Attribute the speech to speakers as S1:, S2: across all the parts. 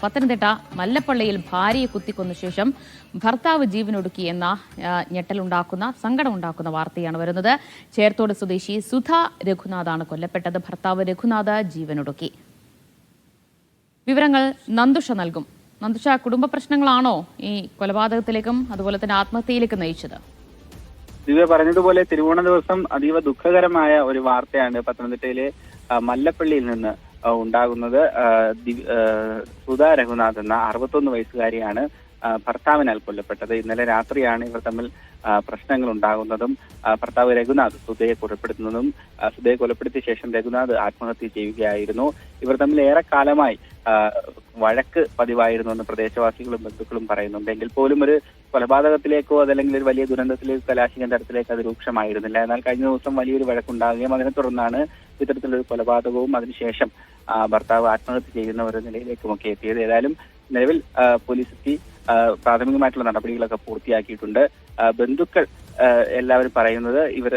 S1: പത്തനംതിട്ട മല്ലപ്പള്ളിയിൽ ഭാര്യയെ കുത്തിക്കൊന്ന ശേഷം ഭർത്താവ് ജീവനൊടുക്കി എന്ന ഞെട്ടലുണ്ടാക്കുന്ന സങ്കടമുണ്ടാക്കുന്ന വാർത്തയാണ് വരുന്നത്. ചേർത്തോട് സ്വദേശി സുധ രഘുനാഥാണ് കൊല്ലപ്പെട്ടത്. ഭർത്താവ് രഘുനാഥ് ജീവനൊടുക്കി. വിവരങ്ങൾ നന്ദുഷ നൽകും. നന്ദുഷ കുടുംബ പ്രശ്നങ്ങളാണോ ഈ കൊലപാതകത്തിലേക്കും അതുപോലെ തന്നെ ആത്മഹത്യയിലേക്കും നയിച്ചത്?
S2: ദിവ്യ പറഞ്ഞതുപോലെ തിരുവോണ ദിവസം അതീവ ദുഃഖകരമായ ഒരു വാർത്തയാണ് പത്തനംതിട്ടയിലെ മല്ലപ്പള്ളിയിൽ നിന്ന് ഉണ്ടാകുന്നത് സുധാ രഘുനാഥ് എന്ന അറുപത്തൊന്ന് വയസ്സുകാരിയാണ് ഭർത്താവിനാൽ കൊല്ലപ്പെട്ടത്. ഇന്നലെ രാത്രിയാണ് ഇവർ തമ്മിൽ പ്രശ്നങ്ങൾ ഉണ്ടാകുന്നതും ഭർത്താവ് രഘുനാഥ് സുധയെ കൊലപ്പെടുത്തുന്നതും സുധയെ കൊലപ്പെടുത്തിയ ശേഷം രഘുനാഥ് ആത്മഹത്യ ചെയ്യുകയായിരുന്നു. ഇവർ തമ്മിൽ ഏറെക്കാലമായി വഴക്ക് പതിവായിരുന്നു എന്ന് പ്രദേശവാസികളും ബന്ധുക്കളും പറയുന്നുണ്ട്. എങ്കിൽ പോലും ഒരു കൊലപാതകത്തിലേക്കോ അതല്ലെങ്കിൽ ഒരു വലിയ ദുരന്തത്തിലേക്കോ കലാശിക്കുന്ന തരത്തിലേക്ക് അത് രൂക്ഷമായിരുന്നില്ല. എന്നാൽ കഴിഞ്ഞ ദിവസം വലിയൊരു വഴക്കുണ്ടാകുകയും അതിനെ തുടർന്നാണ് ഇത്തരത്തിലൊരു കൊലപാതകവും അതിനുശേഷം ഭർത്താവ് ആത്മഹത്യ ചെയ്യുന്ന ഒരു നിലയിലേക്കുമൊക്കെ എത്തിയത്. ഏതായാലും നിലവിൽ പോലീസ് എത്തി പ്രാഥമികമായിട്ടുള്ള നടപടികളൊക്കെ പൂർത്തിയാക്കിയിട്ടുണ്ട്. ബന്ധുക്കൾ എല്ലാവരും പറയുന്നത് ഇവർ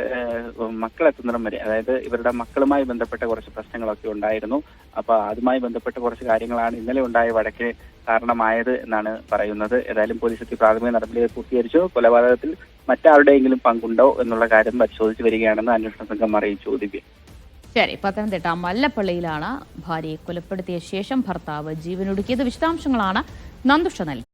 S2: മക്കളെത്തുന്നിടം വരെ അതായത് ഇവരുടെ മക്കളുമായി ബന്ധപ്പെട്ട കുറച്ച് പ്രശ്നങ്ങളൊക്കെ ഉണ്ടായിരുന്നു. അപ്പൊ അതുമായി ബന്ധപ്പെട്ട കുറച്ച് കാര്യങ്ങളാണ് ഇന്നലെ ഉണ്ടായ വഴക്കിന് കാരണമായത് എന്നാണ് പറയുന്നത്. ഏതായാലും പോലീസ് എത്തി പ്രാഥമിക നടപടികൾ പൂർത്തീകരിച്ചു. കൊലപാതകത്തിൽ മറ്റാരുടെയെങ്കിലും പങ്കുണ്ടോ എന്നുള്ള കാര്യം പരിശോധിച്ച് വരികയാണെന്ന് അന്വേഷണ സംഘം അറിയിച്ചു ദിവ്യ.
S1: ശരി പത്തനംതിട്ട മല്ലപ്പള്ളിയിലാണ് ഭാര്യയെ കൊലപ്പെടുത്തിയ ശേഷം ഭർത്താവ് ജീവനൊടുക്കിയത് വിശദാംശങ്ങളാണ് നന്ദുഷ നൽകി